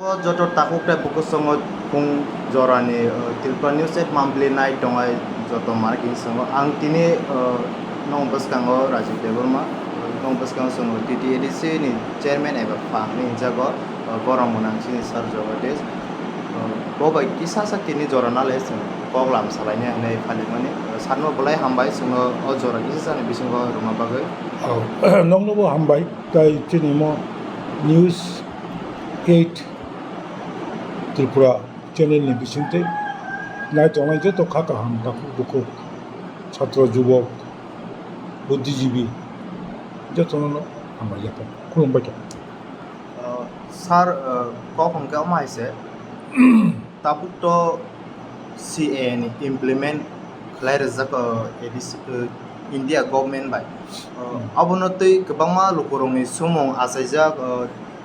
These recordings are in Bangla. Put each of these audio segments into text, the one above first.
jotor takuk re buku songo pung jorani tilpa news et mambli night dongai joto mar king songo ang tini nong baskango rajiv devarma nong baskango songo ttadc ni chairman eba pang ni jago gorong monang sini sar jogotes bobai kisa sa tini jorana le sing koglam salaine hane phali mane sanmo bolai hambai songo o jora kisa sa ni bisingo ruma bagai nong nobo hambai tai tini mo news 8 Tripura ચેનલની વિસંતે લાઇટ અમાઈ જતો ખાતા હતા લોકો ছাত্র যুবক বুদ্ধিজীবী যত আমরা যাতাম খুলুমবাইটা স্যার কখনকে আমাইছে তাপুক তো সি এন ইমপ্লিমেন্ট খাই রেজাক এডিসি ইন্ডিয়া গভর্নমেন্ট বাই। অবনতই গোবাংমা লোকরংনি সুমং আসাইজাক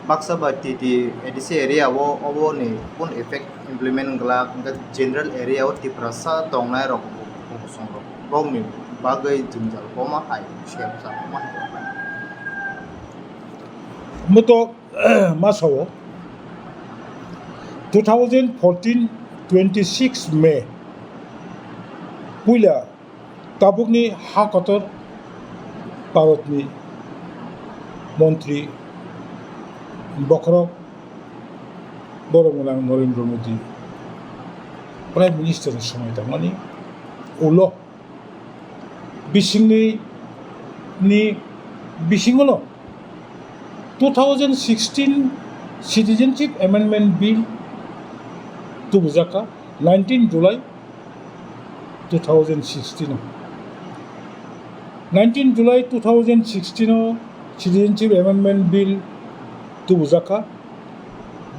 maksaba titi edisi area wo obo ni pun effect implement gla ga general area wo ti prasa tong na rok ko song rok bong ni bagai jung jal ko ma hai shem sa ma muto masawo 2014 26 May puila tabukni hakotor parotni মন্ত্রী मन्त्रि बखरक बरमोनां नरेन्द्र मोदी प्राइम मिनिस्टारनि समाय थारमाने उल बिसिंनि नि बिसिङावल' 2016 Citizenship Amendment Bill Tubuzaka 19 July 2016 19 July 2016 Citizenship Amendment Bill Tubuzaka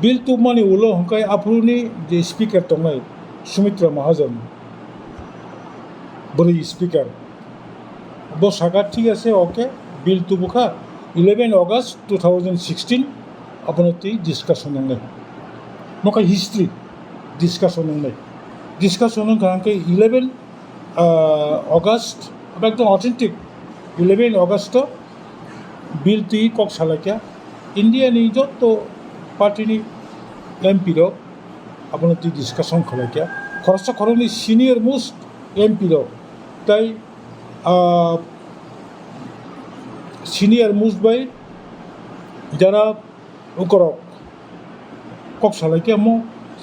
Bill Tubmani ulo hongkai apruni je speaker tongai Sumitra Mahajan বড়ই স্পিকার বসাকা ঠিক আছে okay bill তুবুখা eleven August two thousand sixteen আপনার ডিসকাশন নাই মকা হিস্ট্রি ডিসকাশন নাই ডিসকাশন কারণকে ইলেভেন অগষ্ট একদম অথেন্টিক ইলেভেন অগষ্ট বিল তুই কক সালাকিয়া ইন্ডিয়ানি যত পার্টিনি এমপির আপনার তুই ডিসকাশন খালাকিয়া খরচা খরচনি সিনিয়র মোস্ট এমপির তাই সিনিয়র মোস্ট বাই যারা উকরক কক সালাইকে মো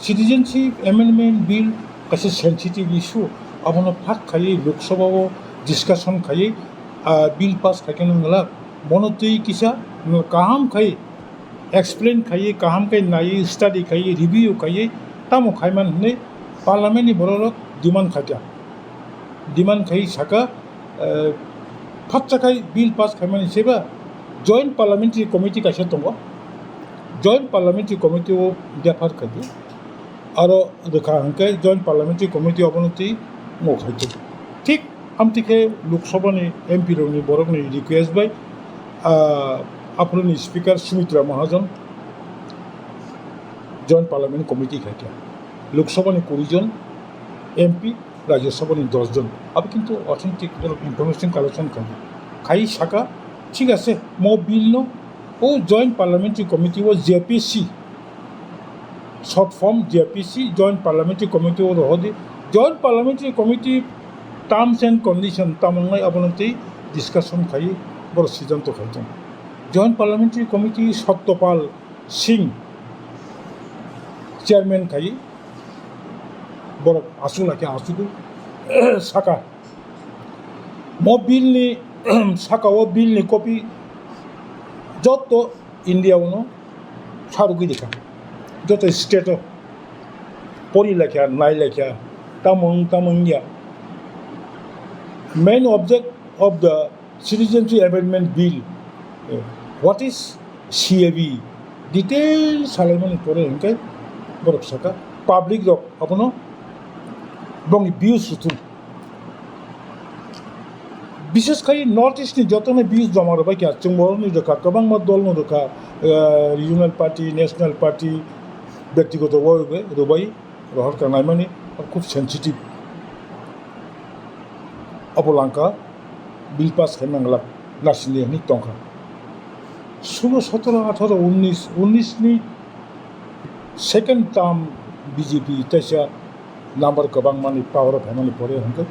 সিটিজেনশিপ এমেন্ডমেন্ট বিল কাছে সেন্সিটিভ ইস্যু আপনার ফাঁক খাইয়ে লোকসভাও ডিসকাশন খাইয়ে বিল পাস খাইকে নংলা মনতেই কিসা કામ ખાઈ એક્સપ્લેન ખાઈએ કામ કંઈ નાઈએ સ્ટડી ખાઈએ રિવ્યુ ખાઈએ তামো খাইমান হনে পার্লামেন্টনি বড়রক ডিমান্ড খাইতা ডিমান্ড খাই সাকা ফাচ্চাখাই বিল পাস খাইমান হিসেবে জয়েন্ট পার্লামেন্টারি কমিটি কাছে দङ জয়েন্ট পার্লামেন্টারি কমিটিও দেফার খাইতো আরও রেখা হাঙ্কে জয়েন্ট পার্লামেন্টারি কমিটি অবনতি মো খাইতো ঠিক আমটিকে লোকসভানি এমপিরনি বরকনি রিকুয়েস্ট বাই আপনার speaker Sumitra Mahajan, joint parliament committee খাইটা লোকসভানি কুড়িজন এমপি রাজ্যসভানি দশজন আমি কিন্তু অথেন্টিক ইনফরমেশন কালেকশন খাই খাই শাখা, ঠিক আছে ম বিল নো ও joint parliamentary committee O JPC. Short form JPC, joint parliamentary committee O রহদি। Joint parliamentary committee terms and condition তামঙ্গাই আপনার ডিসকাশন খাই, বড় সিদ্ধান্ত খাইছেন। Joint parliamentary committee Satyapal Singh, chairman খাই বড় আসুলাকে আসুকু শাখা। মো বিলনি শাখা ও বিলনি কপি যত ইন্ডিয়াউনো সারুকি দেখা। যত স্টেট পড়ি লেখা, নাই লেখা, তামুং তামুং গিয়া main object of the citizenship amendment bill what is CAV? Detailed Solomon Korean Gorokshaka public rock upon bong views to विशेष गरी नर्थ इस्टनि जत नै बिउस जमा रोबाय क्या जोंबावनो रोखा गोबां मा दलनो रोखा रिजनाल पार्टी नेशनल पार्टी ব্যক্তিগত रोबाय रहर खानाय माने খুব सेन्सिटिभ अपलांका बिल पास खालामनांगला लासैनो दंखा ষোলো সতেরো আঠারো উনিশ second term BJP taisa number gobang mani power of hamani pore hangke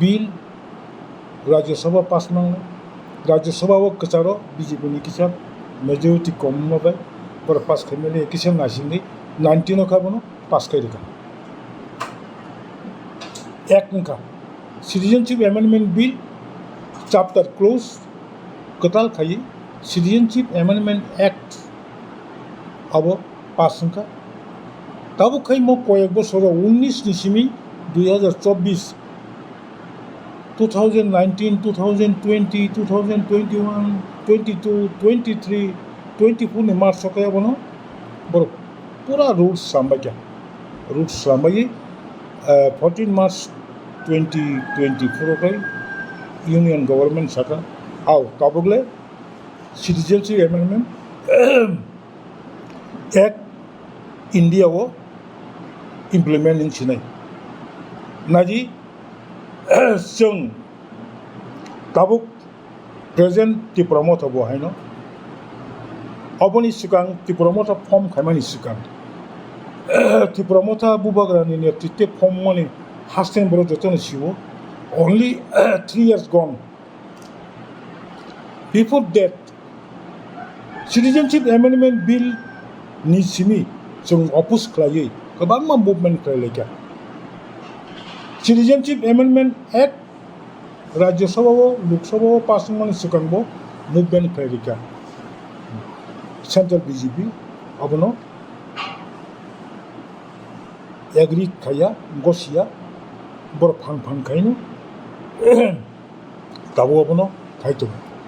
bill Rajya Sabha pass nang Rajya Sabha wo kacharo BJP ni kisam majority kom mabai por pass khamele kisam nasindi 19 khabono pass kai dikha এক নঙ্কা citizenship amendment bill chapter close ગતલખાઈ citizenship amendment act হব পাঁচ সংখ্যা। তব খাই মোক কয়েক বছর উনিশ নিশিমি দুই হাজার চব্বিশ two thousand nineteen two thousand twenty two thousand twenty one twenty two twenty three twenty four নে মার্চ সকায় বন বড় পুরা রুটস সাম্বাইকা roots সাম্বাই fourteen March twenty twenty four union government শাখা आव ताबोगले सिटिजेनशिप एमेन्डमेन्ट एक्ट इन्डियाव इमप्लिमेन्ट थिनाय नाजि जों ताबुक प्रेजेन्ट त्रिपुरामथ बहायनो अबनि सिगां त्रिपुरामथा फर्म खायमानि सिगां त्रिपुरामथा बुबाग्रानि नेतृत्वे फर्म माने हास्टेन बर जतन सिव only three years gone before that, Citizenship Amendment Bill ni sini sung opus kelaya kebama movement kelaya. Citizenship Amendment Act রাজ্যসভাও লোকসভাও পাস মানে সেখানবো মুভমেন্ট ক্রেডিকা সেন্ট্রাল বিজেপি অবনো এগ্রি খাইয়া গসিয়া বড় ফান ফান খাইনু তাবো অবনো খাইতো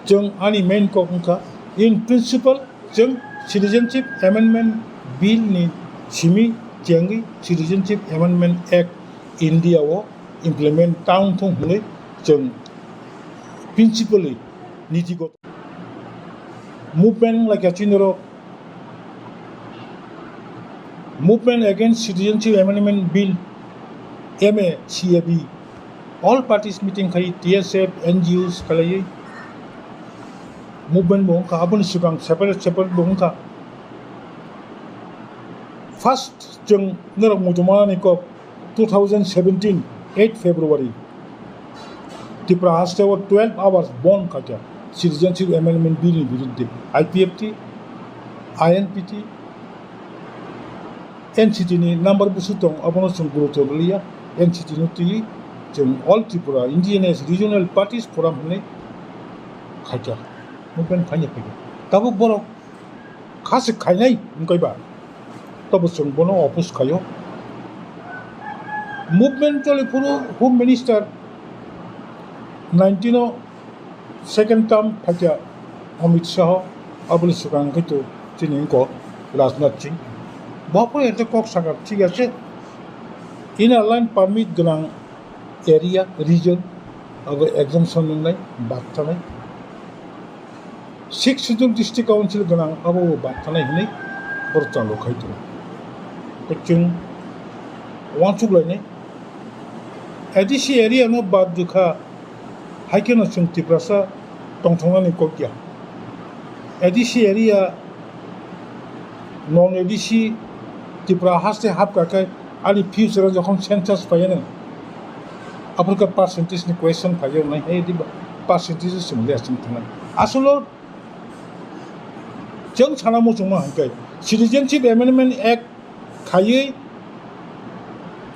जों आंनि कखा इन प्रिन्सिपाल जों सिटिजेनशिप एमेन्डमेन्ट बिलनि सिमी जेंगै सिटिजेनशिप एमेन्डमेन्ट एक्ट इन्डियाव इमप्लिमेन्ट टाउन थं हनै जों प्रिन्सिपाली नीतिगत movement like movement against citizenship amendment bill MA CAB all parties meeting khai TSF NGOs kalai movement bong ka abun sigang separate separate bong ka first jeng nera mujumana ni ko 2017 8 February Tripura has to 12 hours bond kaja citizenship amendment bill ni বিরুদ্ধে IPFT INPT एनसिटिनि नाम्बार बुसु दं अबनो जों गुरुत्व गोलैया एनसिटिनि तुयै जों अल Tripura indigenous regional parties from होननाय खायजा मुभमेन्ट खायनो फैयो दाबो बर' खासि खायनाय ओंखायबा दाबो जों बनो अपोज खायो मुभमेन्ट चले फुरो home minister नाइनटिनो second term Pfizer Amit Shah Abul সুকান হয়তো তিনি রাজনাথ সিং বাপরে এটা কক সাগার ঠিক আছে ইনার লাইন পারমিট গোনাं एरिया रिजन आरो एग्जामसन मोननाय बाद थानाय सिक्स सिडुल डिस्ट्रिक्ट काउन्सिल गोनां आबो बाद थानाय होननाय बरतान लखाय दं जों वानसुग्लायनाय एडिसि एरियानो बाद दुखा हाइकेनो जों Tiprasa दंथंनानै ककिया ADC area none ADC Tripura हास्ते half गाखाय आंनि फिउचाराव যখন सेन्सास फायोनो आपरका पार्सेन्टेजनि कुवेसन फायो नाय हे दि पार्सेन्टेज सोंले जों थांनाय आसलाव जों साना मौसुमा हांखै सिटिजेनशिप एमेन्डमेन्ट एक्ट खायै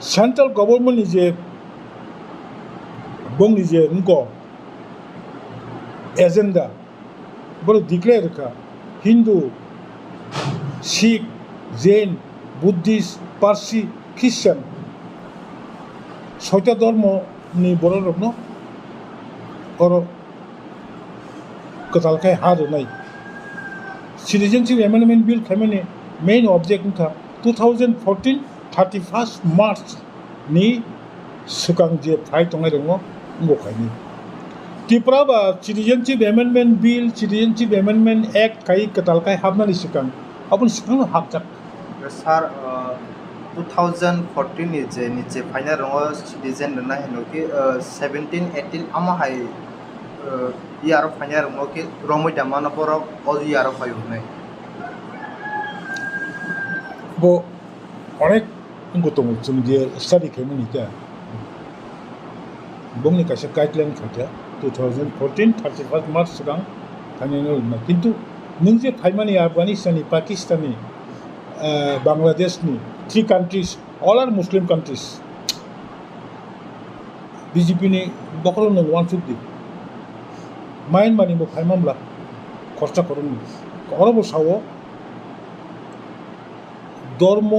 सेन्ट्रेल गभर्नमेन्टनि जे बंनि जे उंग एजेन्डा बर डिक्लेयर खा हिन्दु শিখ জেন বুদ্ধিস্ট পার্সি খ্রিশ্চান ছয়টা ধর্ম নি বড় রত্ন ওর কতালখায় হার নাই सिटीजनशिप एमेंडमेंट बिल થવાને main object two thousand fourteen thirty March માર્ચની सिगां जे फाइट दङ दङ बखायनि टिप्राबा citizenship amendment bill citizenship amendment act खाय कटालखाय हाबनानै सिगां आपण सिगां हाबजाक सार to J final final citizen citizen दोननाय हेनोखि iyaro phanyar mo ke romo jamano poro oz iyaro phayune bo অনেক গতম তুমি যে স্টাডি কমিউনিটা বংনি কাছে গাইডলাইন খাটা two thousand fourteen thirty first March সিগাं थांनानै उनाव खिन्थु नों जे थाइमानि आफगानिस्ताननि पाकिस्ताननि बांलादेशनि थ्रि कान्ट्रिज अल आर मुस्लिम कान्ट्रिज बिजेपिनि बखर वान फिफ्टि 마인만이 뭐 8만 불라 খরচা করেন অরবসাও ধর্ম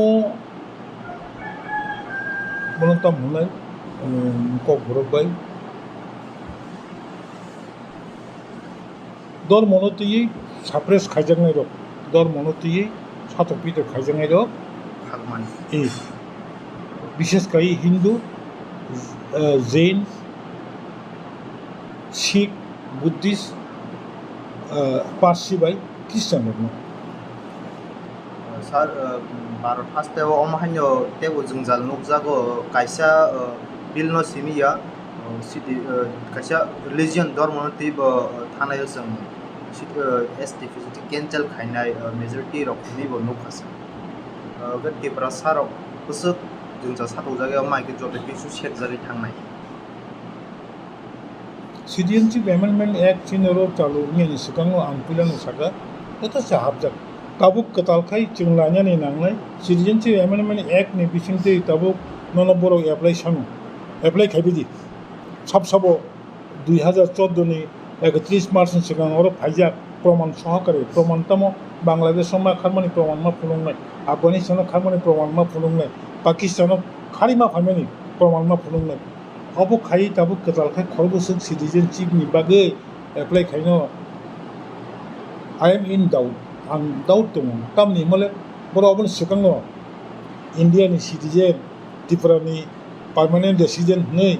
মনতাম হুনাই কক ভরবাই দর মনতিয়েই সাপ্রেস খাইজাঙাই রক দর মনতিয়েই সাতপিত খাইজাঙাই রক এই বিশেষ করে হিন্দু জৈন শিখ बुद्धिस्ट पारसी बाय ख्रिस्टियानहरूमा सार बार' फास्तायाव अमाहान्य तेव जोंजाल नुकजागो कायसा बिल न सिमिया सिदि कायसा रिलिजियन धर्मनो तिब थानाय जों एस डिफिसिटि केन्सेल खायनाय मेजरिटि रखनिबो नुखासा गतिफ्रा सारक बोसोर जोंजा साथौ जागायाव माइक जथे बिसु सेट जारि थांनाय। सिटिजेनशिप एमेन्डमेन्ट एक्ट चिनरो चालु मेनि सिगाङाव आं पिलानो सागा यथासे हाबजाक ताबुक कतालखाय जों लानानै नांनाय सिटिजेनशिप एमेन्डमेन्ट एक्टनि बिथिंथै ताबुक नन बर' एप्लाइ सानु एप्लाइ खायबिदि साब साब दुइ हाजार चौदनि एकत्रिस मार्चनि सिगां अर फाइजाक प्रमाण सहकारि प्रमाणतम बांलादेशआव मा खामानि प्रमाण मा फुलुंनाय आफगानिस्तानाव खामानि प्रमाण मा फुलुंनाय पाकिस्तानाव खारि मा खामानि प्रमाण मा फुलुंनाय अब खायै दाबो गोदालखाय खरबोसों सिटिजेनशिपनि बागै एप्लाइ खायनो आइ एम इन डाउट आं डाउट दङ तामनि मले बर'आवबो सिगाङाव इन्डियानि सिटिजेन त्रिपुरानि पार्मानेन्ट रेसिडेन्ट नै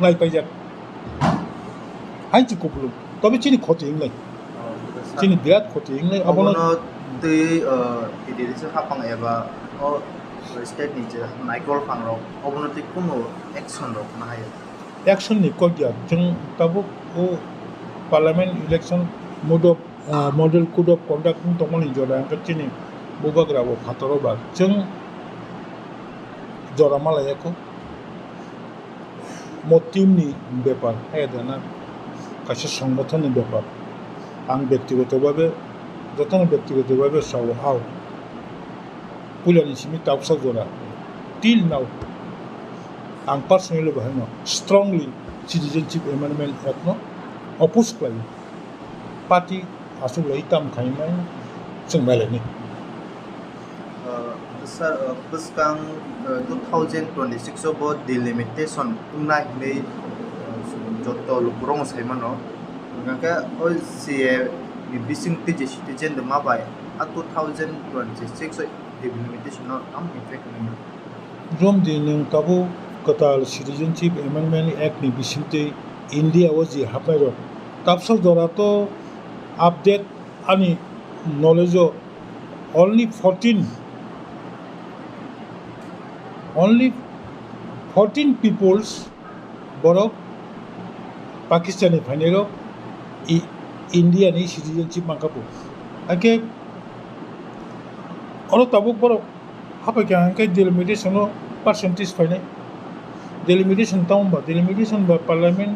नायपाइजाक हाइजि कबुल तबे चिनि खति हिंनाय चिनि बिराद खति हिंनाय अबनो अबनो दै इदिरिसो हाफां एबा अ स्टेट निजे नाइकल फांराव अबनो दै कुनु एक्सन रख ना हायो एक्सननि कगिया जों दाबो ओ parliament election mode of model code of conduct दंमोन जरा चिनि बुबाग्राबो फातरबा जों जरा मालायाखौ मटिमनि बेपार हेदाना खायसे संगठननि बेपार आं व्यक्तिगतभावे যতন ব্যক্তিগতভাবে সব হাও пуляли симита обсагора. Till now, ang personally bahano strongly citizenship amendment act no oppose klai party asuk lai tam khaimai sing malani sir puskang 2026 obo the limitation tungnai nei jotto lukurong saimano ngaka oi sie bising tiji citizen de mabai a 2026 rehabilitation or come infection. From the Nkabu Qatar Citizenship Amendment Act ni bisimte India wazi hapero. Tapsal dorato update ani knowledge only 14 only 14 peoples borok Pakistani phanero Indian citizenship makapu. Again, Ono tabuk boro hapa kya angkai delimitation o percentage file delimitation taun ba delimitation ba parliament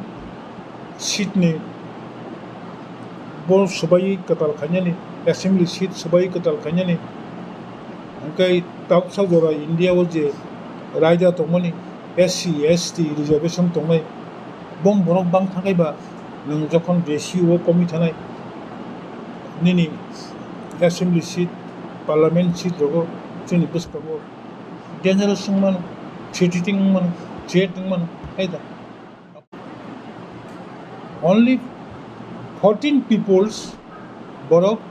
seat ne bon subai katal khanya ne assembly seat subai katal khanya ne angkai tabuk sa jora India o je raja tomani SC ST reservation tomai bom borok bang thakai ba nang jokhon o komi thanai nini assembly seat थानाय निनि एसेम्बलि सिट पार्लामेन्ट सिट रगो जोंनि बोसकाबो डेन्जारास दंमोन थ्रेटिटिं दंमोन थ्रेट दंमोन आयदा अनलि फर्टिन पिपल्स बरक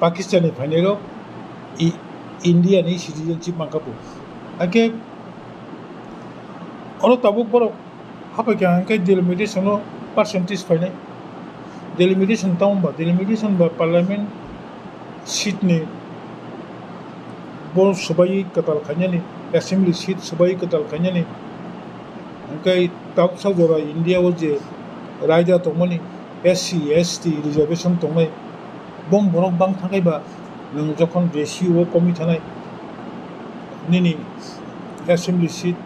पाकिस्ताननि फाइनेराव इन्डियानि सिटिजेनशिप मांकाबो ake oro tabuk borok hapa kya ankai delimitation no percentage fainai delimitation taumba delimitation ba parliament seat ni bon subai katal khanyani assembly seat subai katal khanyani ankai tab sajora india wo je raija tongmani SC ST reservation दंनाय बम बरक बां थाखायबा नों जखन रेसिअ कमि थानाय nini assembly seat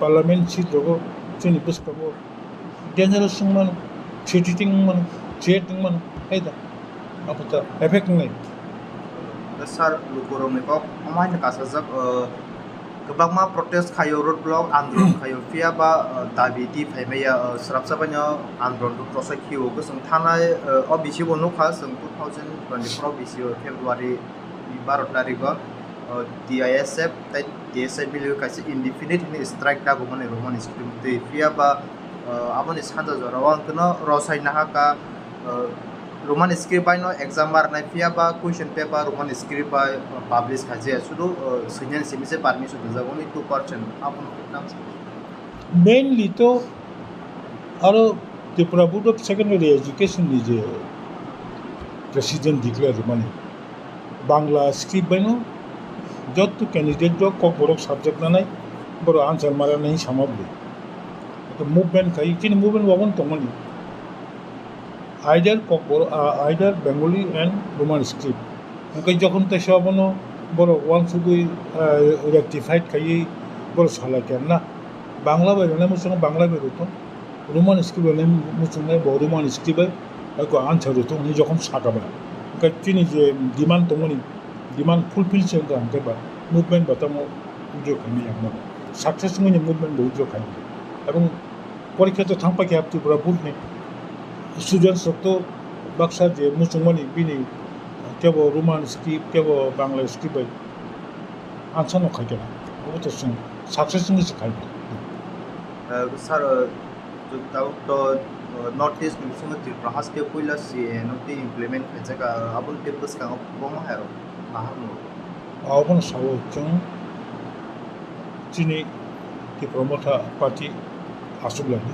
parliament seat rogo chini bus kabo dangerous sung man cheating man cheating man aida aputa effect ngai दा सार लुकरमेकक अमायन कासाजक गोबांमा प्रटेस्ट खायो रोड ब्लक आन्दोलन खायो फिया बा दाबि दि फाइमाया स्राबसाबानो आन्दोलनखौ प्रसाय खियोखौ जों थानाय अ बिसिबो नखा जों टु थावजेन्ड टुवेन्टिफराव बिसियो फेब्रुवारि बार' तारिखआव D I S F strike दागौमोन Roman script दै बा રોમન સ્ક્રિપ્ટનો એક્ઝામ બાર નાફિયા બા ક્વેશ્ચન પેપર રોમન સ્ક્રિપ્ટ બા પબ્લિશ ખાજે સુદુ સિનિયર સેમિસ્ટર પાર્મિશન દજાવું ઇટુ પર્ચન આપણ નામ મેઇનલી તો આરો તે પ્રભુ ઓફ સેકન્ડરી એજ્યુકેશનની જે પ્રેસિડેન્ટ ડિક્લેર মানে বাংলা স্ক্রিপ্ট বাইনো যত ক্যান্ডিডেট যোগ কক বড় সাবজেক্ট না নাই বড় আনসার মারা নাই সামগ্রী মুভমেন্ট খাই কিন্তু মুভমেন্ট বাবন তমনি আইডার uh, either Bengali and Roman script. Mungkin jokon te shabono boro one sugui rectified kayi boro salah না? বাংলা বেরোলে মুসঙ্গে বাংলা বের হতো রোমান স্ক্রিপ্ট বেরোলে মুসঙ্গে রোমান স্ক্রিপ্টে এক আনসার হতো উনি যখন সাকাবা চিনি যে ডিমান্ড তোমার ডিমান্ড ফুলফিল চেঙ্গে আনতে বা মুভমেন্ট বাতাম উদ্যোগ খাইনি আপনারা সাকসেস মুভমেন্ট উদ্যোগ খাইনি এবং পরীক্ষা তো থাম্পাকে আপনি পুরা ভুল নেই? সুজন সত্য বাক্সা যে মুসলমানি বিনি কেব রোমান স্ক্রিপ্ট কেব বাংলা স্ক্রিপ্ট আনসানো খাইতে না অবচের সঙ্গে সাকসেস সঙ্গে খাইতে স্যার তাও তো নর্থ ইস্ট মিশনের ত্রিপ্রাহাস কে পয়লা সি নতি ইমপ্লিমেন্ট হয়েছে আবুল টেপস কাং বম হায় আহাম আবন সাও চং চিনি ত্রিপ্রমথা পার্টি আসুক লাগে।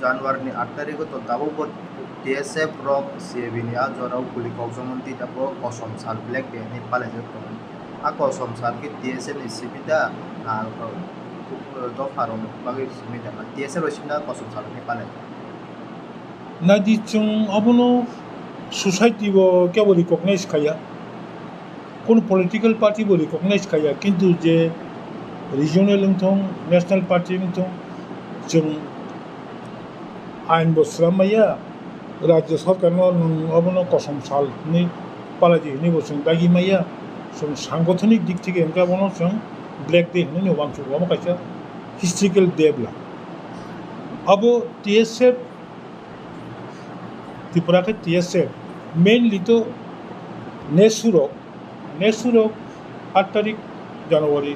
જાન્યુઆરીની આઠ તારીખે તો દાવો પર ટીએસએફ રોક સેવિનિયા દ્વારા પોલીસ કૌશમંત્રી ટાપો કસમ સાલ બ્લેક બેની પાલે જે આ કસમ સાલ કે ટીએસએફની સુવિધા দফার অনুপাগের সুবিধা টিএসএফ রসিন্দা কসম সাল নেপালে না দিচ্ছুং অবনো সোসাইটি কেবল রিকগনাইজ খাইয়া কোন পলিটিক্যাল পার্টি বলি রিকগনাইজ খাইয়া কিন্তু যে রিজিওনাল থং ন্যাশনাল পার্টি থং যেমন আইন বসরামাইয়া রাজ্য সরকার অবন কসম সাল নি পালাজি নি বসং দাগি মাইয়া সব সাংগঠনিক দিক থেকে এমকা বন সং ব্ল্যাক ডে হিনে ওয়াং চুক ওয়াম কাইসা হিস্ট্রিক্যাল দেবলা। আবো টিএসএফ ত্রিপুরাকে টিএসএফ মেইনলি তো নেসুরক নেসুরক আট তারিখ জানুয়ারি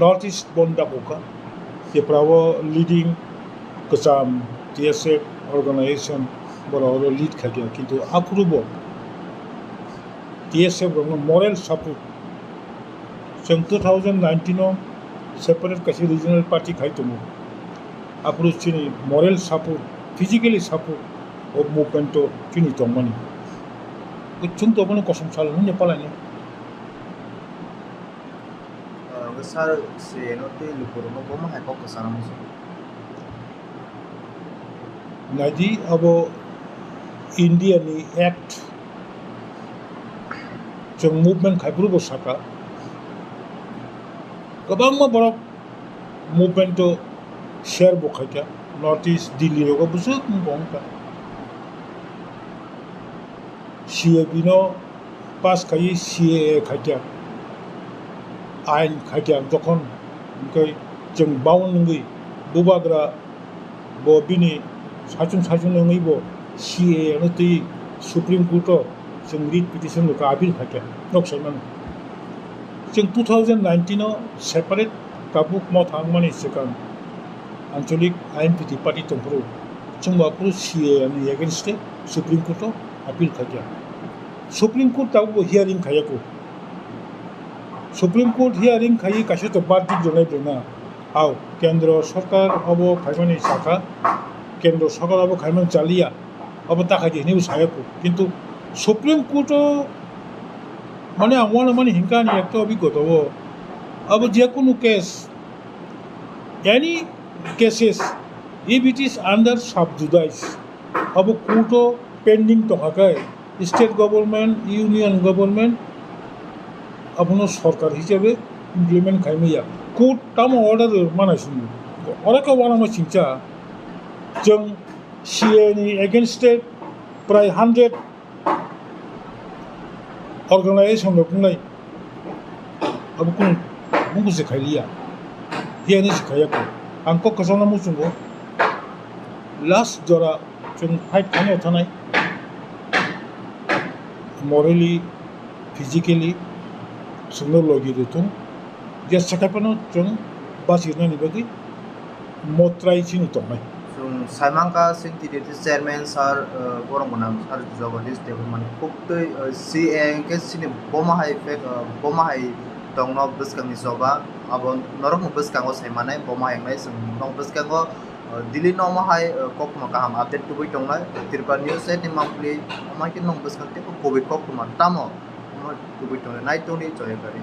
নর্থ ইস্ট বন্ডা পোকা। ত্রিপুরাও leading Because um, TSF organization বড় বড় লিড থাকে কিন্তু অপূর্ব TSF moral support same two thousand নাইন্টিনও separate কাছে রিজনাল পার্টি খাইতো আপুরু চিনি মরেল সাপোর্ট ফিজিক্যালি সাপোর্ট ও মুভমেন্টও চিনি তম্বানি কুচ্ছুন তো মানে কসম সাল হুঁজে Palani sar se no abo india ni act जों मुभमेन्ट खायब्रुबो साका गोबां बरफ मुभमेन्ट शेयर बखायका नर्थ इस्ट दिल्ली रोगा बुजुक बंका CAB no pass kai CAA खायका आयेन खायका जखन ओमफ्राय जों बावन नङै बुबाग्रा 사준사준능의고 시에 어느 때의 수프림 코트 정리 피티션으로 가빌 하게 녹설만 지금 2019어 세파레트 কাপুক মত হাংমানি সেখান আঞ্চলিক আইনপিটি পার্টি তম্পর চুমাপুর সিএ এগেনস্টে সুপ্রিম কোর্টও আপিল খাইয়া সুপ্রিম কোর্ট তাও হিয়ারিং খাইয়াকু। সুপ্রিম কোর্ট হিয়ারিং খাই কাছে তো বাদ দিক জনাইব না। আও কেন্দ্র সরকার হব খাইমানি শাখা। কেন্দ্র সকল હવે চালিয়া ચાલ્યા હવે તા ખાઈ কিন্তু সুপ্রিম কোর্টও মানে আমার মানে হিংকানি একটা অভিজ্ঞতা ও। अब যে কোনো case any cases if it is under subjudice अब কোর্টও পেন্ডিং টকাকায়। স্টেট গভর্নমেন্ট ইউনিয়ন গভর্নমেন্ট আপনার সরকার হিসেবে ইমপ্লিমেন্ট খাইমিয়া কোর্ট টার্ম অর্ডার মানাইছিল অনেকে ওয়ান আমার চিন্তা Chung Shieni against it, প্রায় হান্ড্রেড অর্গানাইজেশনলে বুংলাই আবু কুন বুকুসে খাইলিয়া হিয়ানি শিখাইয়াকু আং ককসানা মুসুঙ্গো লাস্ট জরা চুন ফাইট খানে থানাই মরেলি ফিজিক্যালি সুন্দর লগি দিতুন যে সাকাপানো চুন বাসির নানি বাকি মত্রাই চিনু তমাই 좀 사망과 생티리티 세르멘 살 그런 거나 살 주저가 리스 대부분 폭도 CN 캐스틴 보마하이 팩 보마하이 동노 부스캉이 소바 아본 너무 부스캉고 사이마나이 보마하이 나이 성노 부스캉고 দিল্লি নমহাই কক মকাম আপডেট টু বই টং নাই তিরপা নিউজ সাইট নিমা প্লে আমাকে নং বসকতে কোভিড কক মান তাম আমার টু বই টং নাই টং নি জয় করে